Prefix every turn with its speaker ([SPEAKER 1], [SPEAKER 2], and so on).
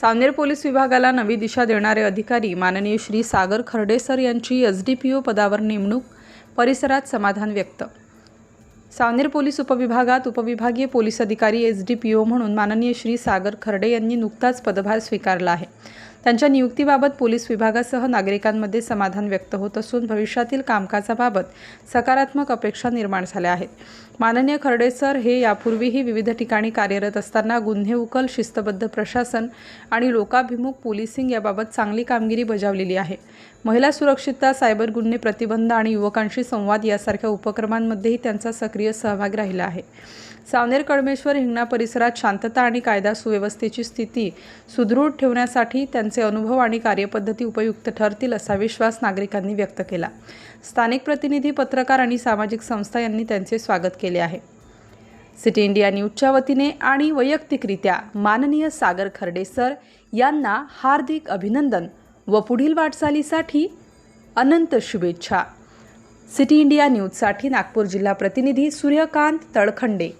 [SPEAKER 1] Saoner police विभागाला नवी दिशा देणारे अधिकारी माननीय श्री सागर खर्डे सर यांची एस डी पी ओ पदावर नेमणूक परिसरात समाधान व्यक्त. सावनेर पोलीस उपविभागात उपविभागीय पोलीस अधिकारी एस डी पी ओ म्हणून माननीय श्री सागर खर्डे यांनी नुकताच पदभार स्वीकारला आहे. त्यांच्या नियुक्तीबाबत पोलीस विभागासह नागरिकांमध्ये समाधान व्यक्त होत असून भविष्यातील कामकाजाबाबत सकारात्मक अपेक्षा निर्माण झाल्या आहेत. माननीय खर्डे सर हे यापूर्वीही विविध ठिकाणी कार्यरत असताना गुन्हे उकल शिस्तबद्ध प्रशासन आणि लोकाभिमुख पोलिसिंग याबाबत चांगली कामगिरी बजावलेली आहे. महिला सुरक्षितता सायबर गुन्हे प्रतिबंध आणि युवकांशी संवाद यासारख्या उपक्रमांमध्येही त्यांचा सक्रिय सहभाग राहिला आहे. सावनेर कडमेश्वर हिंगणा परिसरात शांतता आणि कायदा सुव्यवस्थेची स्थिती सुदृढ ठेवण्यासाठी त्यांचा त्यांचे अनुभव आणि कार्यपद्धती उपयुक्त ठरतील असा विश्वास नागरिकांनी व्यक्त केला. स्थानिक प्रतिनिधी पत्रकार आणि सामाजिक संस्था यांनी त्यांचे स्वागत केले आहे. सिटी इंडिया न्यूजच्या वतीने आणि वैयक्तिकरित्या माननीय सागर खर्डे सर यांना हार्दिक अभिनंदन व पुढील वाटचालीसाठी अनंत शुभेच्छा. सिटी इंडिया न्यूजसाठी नागपूर जिल्हा प्रतिनिधी सूर्यकांत तळखंडे